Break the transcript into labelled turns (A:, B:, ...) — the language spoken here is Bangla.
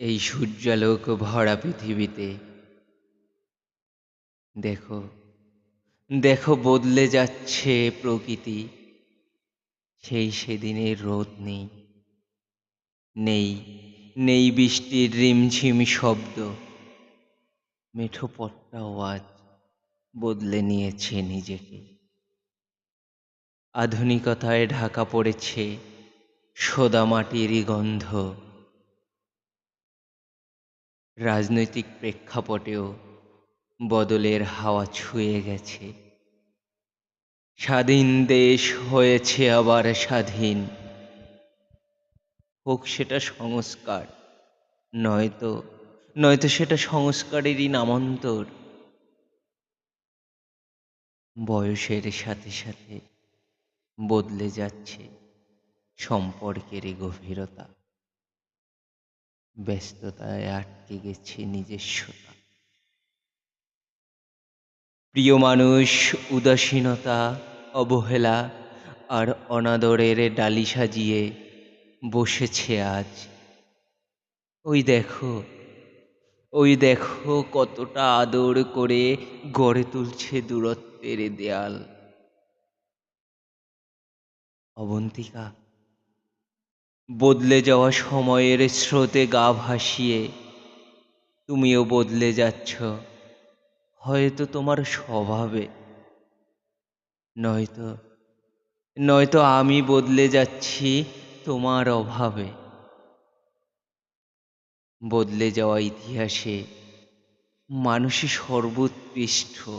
A: এই সূর্যালোক ভরা পৃথিবীতে। দেখো দেখো বদলে যাচ্ছে প্রকৃতি। সেই সেদিনের রোদ নেই। নেই নেই বৃষ্টির রিমঝিম শব্দ। মেঠো পট্টাও আজ বদলে নিয়েছে নিজেকে। আধুনিকতায় ঢাকা পড়েছে সোদা মাটিরই গন্ধ। রাজনৈতিক প্রেক্ষাপটেও বদলের হাওয়া ছুঁয়ে গেছে। স্বাধীন দেশ হয়েছে আবার স্বাধীন। হোক সেটা সংস্কার, নয়তো নয়তো সেটা সংস্কারেরই নামান্তর। বয়সের সাথে সাথে বদলে যাচ্ছে সম্পর্কেরই গভীরতা। ব্যস্ততায় আটকে গেছে নিজস্বতা। প্রিয় মানুষ, উদাসীনতা, অবহেলা আর অনাদরের ডালি সাজিয়ে বসেছে আজ। ওই দেখো ওই দেখো কতটা আদর করে গড়ে তুলছে দূরত্বের দেয়াল। অবন্তিকা বদলে যাওয়া সময়ের স্রোতে গা ভাসিয়ে তুমিও বদলে যাচ্ছ। হয়তো তোমার স্বভাবে। নয়তো নয়তো আমি বদলে যাচ্ছি তোমার অভাবে। বদলে যাওয়া ইতিহাসে মানুষই সর্বোৎকৃষ্ট।